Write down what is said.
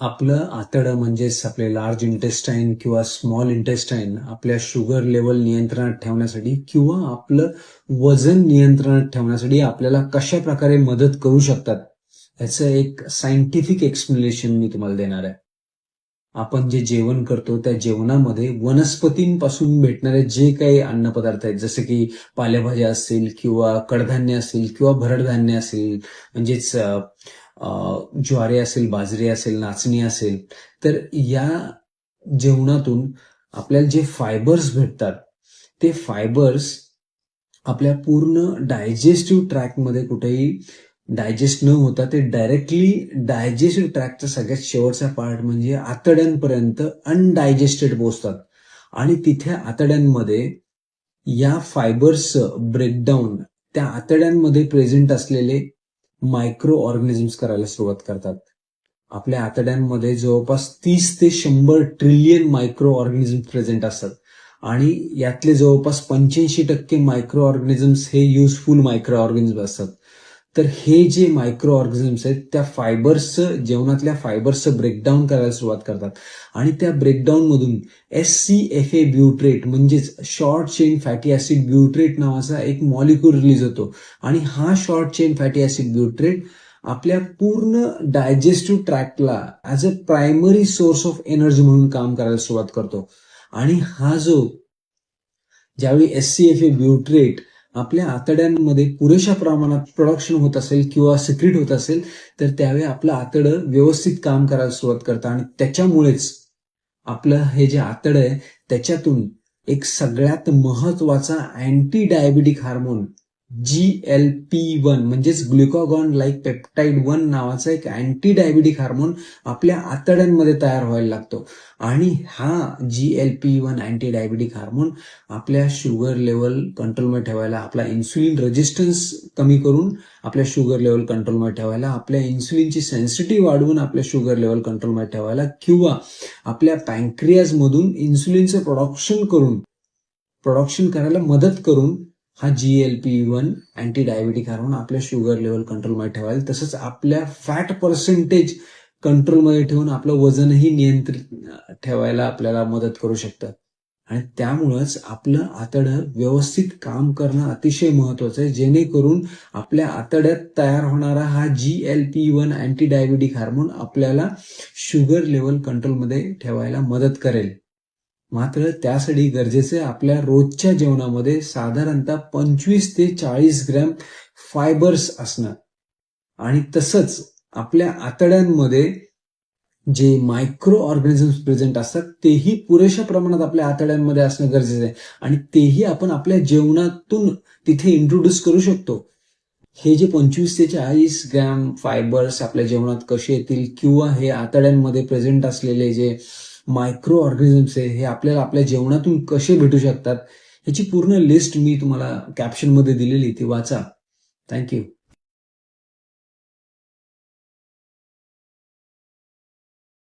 आपलं आतडं म्हणजेच आपले लार्ज इंटेस्टाईन किंवा स्मॉल इंटेस्टाईन आपल्या शुगर लेवल नियंत्रणात ठेवण्यासाठी किंवा आपलं वजन नियंत्रणात ठेवण्यासाठी आपल्याला कशा प्रकारे मदत करू शकतात याचं एक सायंटिफिक एक्सप्लेनेशन मी तुम्हाला देणार आहे. आपण जे जेवण करतो त्या जेवणामध्ये वनस्पतींपासून भेटणारे जे काही अन्नपदार्थ आहेत जसे की पालेभाज्या असतील किंवा कडधान्य असतील किंवा भरडधान्य असेल म्हणजेच ज्वारी असेल बाजरी असेल नाचणी असेल तर या जेवणातून आपल्याला जे फायबर्स भेटतात ते फायबर्स आपल्या पूर्ण डायजेस्टिव्ह ट्रॅकमध्ये कुठेही डायजेस्ट न होता ते डायरेक्टली डायजेस्टिव्ह ट्रॅकचा सगळ्यात शेवटचा पार्ट म्हणजे आतड्यांपर्यंत अनडायजेस्टेड पोचतात आणि तिथे आतड्यांमध्ये या फायबर्सचं ब्रेकडाऊन त्या आतड्यांमध्ये प्रेझेंट असलेले मायक्रो ऑर्गॅनिझम्स करायला सुरुवात करतात. आपल्या आतड्यांमध्ये जवळपास तीस ते शंभर ट्रिलियन मायक्रो ऑर्गॅनिझम्स प्रेझेंट असतात. आणि यातले जवळपास पंच्याऐंशी टक्के मायक्रो ऑर्गॅनिझम्स हे युजफुल मायक्रो ऑर्गॅनिझम असतात. तर हे जे मायक्रो ऑर्गॅनिझम्स आहेत त्या फायबर्सचं जेवणातल्या फायबर्सचं ब्रेकडाऊन करायला सुरुवात करतात. आणि त्या ब्रेकडाऊनमधून S C F A butyrate म्हणजेच short chain fatty acid butyrate नावाचा एक मॉलिक्यूल रिलीज होतो. आणि हा short chain fatty acid butyrate आपल्या पूर्ण digestive ट्रॅकला as a primary source of energy म्हणून काम करायला सुरुवात करतो. आणि हा जो ज्यावेळी S C F A butyrate आपल्या आतड्यांमध्ये पुरेशा प्रमाणात प्रोडक्शन होत असेल किंवा सिक्रिट होत असेल तर त्यावेळी आपलं आतडं व्यवस्थित काम करायला सुरुवात करतं. आणि त्याच्यामुळेच आपलं हे जे आतडं आहे त्याच्यातून एक सगळ्यात महत्त्वाचा anti diabetic hormone G L P one म्हणजेच ग्लुकॉगॉन लाईक पेप्टाइड वन नावाचा एक अँटी डायबिटिक हार्मोन आपल्या आतड्यांमध्ये तयार व्हायला लागतो. आणि हा G L P one anti diabetic hormone आपल्या शुगर लेवल कंट्रोलमध्ये ठेवायला आपला इन्सुलिन रेजिस्टन्स कमी करून आपल्या शुगर लेवल कंट्रोलमध्ये ठेवायला आपल्या इन्सुलिनची सेन्सिटिव्ह वाढवून आपल्या शुगर लेवल कंट्रोलमध्ये ठेवायला किंवा आपल्या पॅन्क्रियाजमधून इन्सुलिनचं प्रोडक्शन करून प्रोडक्शन करायला मदत करून हा G L P one anti diabetic hormone आपल्या शुगर लेवल कंट्रोलमध्ये ठेवायला. तसंच आपल्या फॅट पर्सेंटेज कंट्रोलमध्ये ठेवून आपलं वजनही नियंत्रित ठेवायला आपल्याला मदत करू शकतं. आणि त्यामुळंच आपलं आतडं व्यवस्थित काम करणं अतिशय महत्वाचं आहे. जेणेकरून आपल्या आतड्यात तयार होणारा हा G L P one anti diabetic hormone आपल्याला शुगर लेवल कंट्रोलमध्ये ठेवायला मदत करेल. मात्र त्यासाठी गरजेचे आपल्या रोजच्या जेवणामध्ये साधारणतः पंचवीस ते चाळीस ग्रॅम फायबर्स असणं. आणि तसंच आपल्या आतड्यांमध्ये जे मायक्रो ऑर्गॅनिझम्स प्रेझेंट असतात तेही पुरेशा प्रमाणात आपल्या आतड्यांमध्ये असणं गरजेचं आहे. आणि तेही आपण आपल्या जेवणातून तिथे इंट्रोड्यूस करू शकतो. हे जे पंचवीस ते चाळीस ग्रॅम फायबर्स आपल्या जेवणात कसे येतील किंवा हे आतड्यांमध्ये प्रेझेंट असलेले जे मायक्रो ऑर्गॅनिझम्स आहे हे आपल्याला आपल्या जेवणातून कसे भेटू शकतात ह्याची पूर्ण लिस्ट मी तुम्हाला कॅप्शनमध्ये दिलेली ती वाचा. थँक्यू